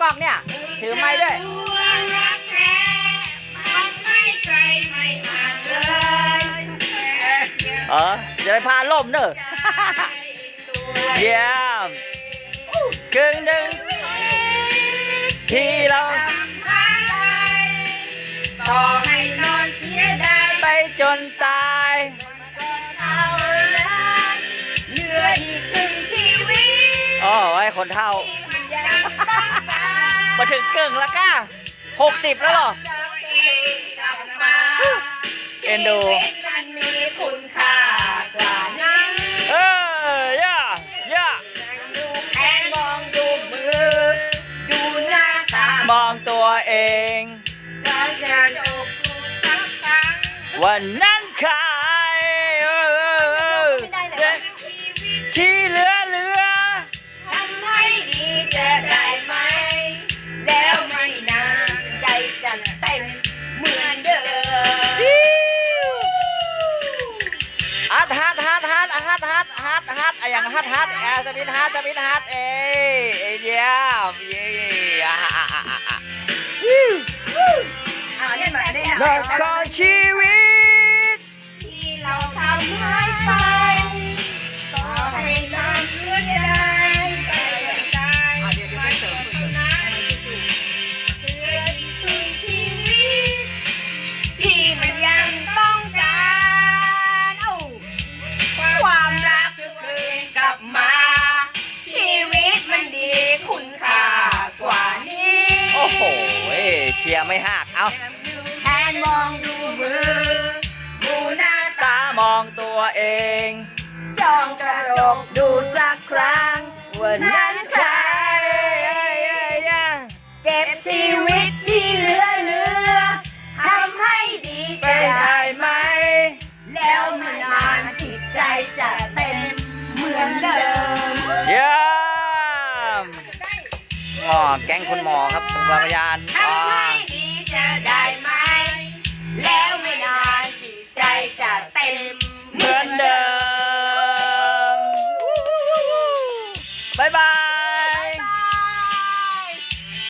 กล้องเนี่ย ถือไม้ด้วยรักแท้มันไม่ไกลไม่ห่างเลยเออจะไปพาล่มเนอะเยี่ยมครึ่งหนึ่งที่เราทำอะไรต่อให้นอนเสียดายไปจนตายเท่านั้นเหลืออีกครึ่งชีวิตอ๋อไว้คนเท่าที่ มันยังต้องการมาถึงเกิงแล้วก้าหกสิบแล้วเหรอเราเองกลับมาเอ็นดูชีวิตมันมีคุณค่ากว่านั้นเออย่าย่าดูแอนมองดูมือ ดูหน้าตามองตัวเองจะจะจบดูสักครั้งวันนั้น ฮัทฮัทออย่างฮัทฮัทแอสมินฮัทสมินฮัทเอ้ยเยี่ยมเยี่ยมแล้วก็ชีวิต ที่เราทำให้ไป เชียร์ไม่หักเอาแทนมองดูมือดูหน้าตาตามองตัวเองจ้องกระจกดูสักครั้งวันนั้นใครเก็บชีวิตที่เหลือเหลือทำให้ดีจะได้ไหม แล้วไม่นานจิตใจจะเต็มเหมือนเดิมเยี่ยมอ๋อแก๊งคุณหมอครับคุณพยานอ๋อ